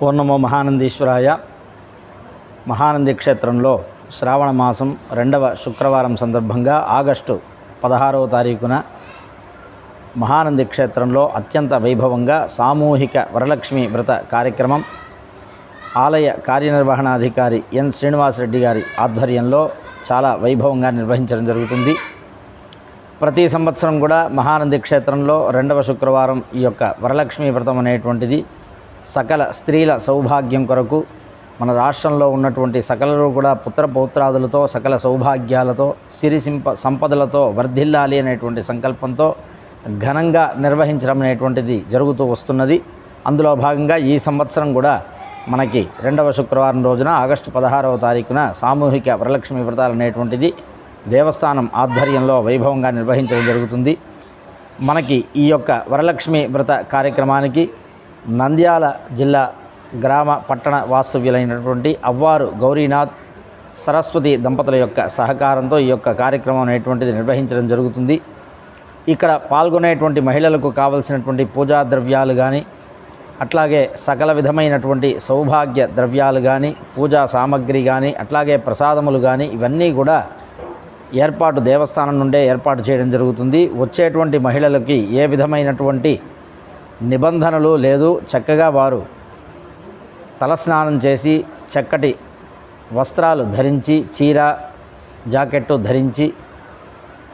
పూర్ణమో మహానందీశ్వరాయ మహానంది క్షేత్రంలో శ్రావణ మాసం రెండవ శుక్రవారం సందర్భంగా ఆగస్టు పదహారవ తారీఖున మహానంది క్షేత్రంలో అత్యంత వైభవంగా సామూహిక వరలక్ష్మి వ్రత కార్యక్రమం. ఆలయ కార్యనిర్వహణాధికారి ఎన్ శ్రీనివాసరెడ్డి గారి ఆధ్వర్యంలో చాలా వైభవంగా నిర్వహించడం జరుగుతుంది. ప్రతి సంవత్సరం కూడా మహానంది క్షేత్రంలో రెండవ శుక్రవారం ఈ యొక్క వరలక్ష్మి వ్రతం అనేటువంటిది సకల స్త్రీల సౌభాగ్యం కొరకు మన రాష్ట్రంలో ఉన్నటువంటి సకలరు కూడా పుత్ర పౌత్రాదులతో సకల సౌభాగ్యాలతో సిరి సింప సంపదలతో వర్ధిల్లాలి అనేటువంటి సంకల్పంతో ఘనంగా నిర్వహించడం అనేటువంటిది జరుగుతూ వస్తున్నది. అందులో భాగంగా ఈ సంవత్సరం కూడా మనకి రెండవ శుక్రవారం రోజున ఆగస్టు పదహారవ తారీఖున సామూహిక వరలక్ష్మి వ్రతాలు అనేటువంటిది దేవస్థానం ఆధ్వర్యంలో వైభవంగా నిర్వహించడం జరుగుతుంది. మనకి ఈ యొక్క వరలక్ష్మి వ్రత కార్యక్రమానికి నంద్యాల జిల్లా గ్రామ పట్టణ వాస్తవ్యులైనటువంటి అవ్వారు గౌరీనాథ్ సరస్వతి దంపతుల యొక్క సహకారంతో ఈ యొక్క కార్యక్రమం అనేటువంటిది నిర్వహించడం జరుగుతుంది. ఇక్కడ పాల్గొనేటువంటి మహిళలకు కావలసినటువంటి పూజా ద్రవ్యాలు కానీ అట్లాగే సకల విధమైనటువంటి సౌభాగ్య ద్రవ్యాలు కానీ పూజా సామగ్రి కానీ అట్లాగే ప్రసాదములు కానీ ఇవన్నీ కూడా ఏర్పాటు దేవస్థానం నుండే ఏర్పాటు చేయడం జరుగుతుంది. వచ్చేటువంటి మహిళలకి ఏ విధమైనటువంటి నిబంధనలు లేదు. చక్కగా వారు తలస్నానం చేసి చక్కటి వస్త్రాలు ధరించి చీర జాకెట్టు ధరించి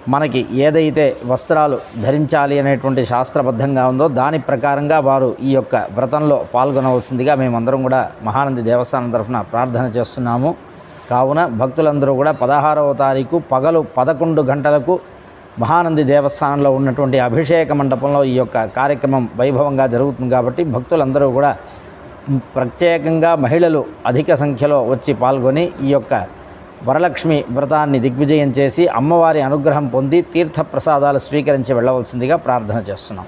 మనకి ఏదైతే వస్త్రాలు ధరించాలి అనేటువంటి శాస్త్రబద్ధంగా ఉందో దాని ప్రకారంగా వారు ఈ యొక్క వ్రతంలో పాల్గొనవలసిందిగా మేమందరం కూడా మహానంది దేవస్థానం తరఫున ప్రార్థన చేస్తున్నాము. కావున భక్తులందరూ కూడా పదహారవ తారీఖు పగలు పదకొండు గంటలకు మహానంది దేవస్థానంలో ఉన్నటువంటి అభిషేక మండపంలో ఈ యొక్క కార్యక్రమం వైభవంగా జరుగుతుంది కాబట్టి భక్తులందరూ కూడా ప్రత్యేకంగా మహిళలు అధిక సంఖ్యలో వచ్చి పాల్గొని ఈ యొక్క వరలక్ష్మి వ్రతాన్ని దిగ్విజయం చేసి అమ్మవారి అనుగ్రహం పొంది తీర్థ ప్రసాదాలు స్వీకరించి వెళ్ళవలసిందిగా ప్రార్థన చేస్తున్నాం.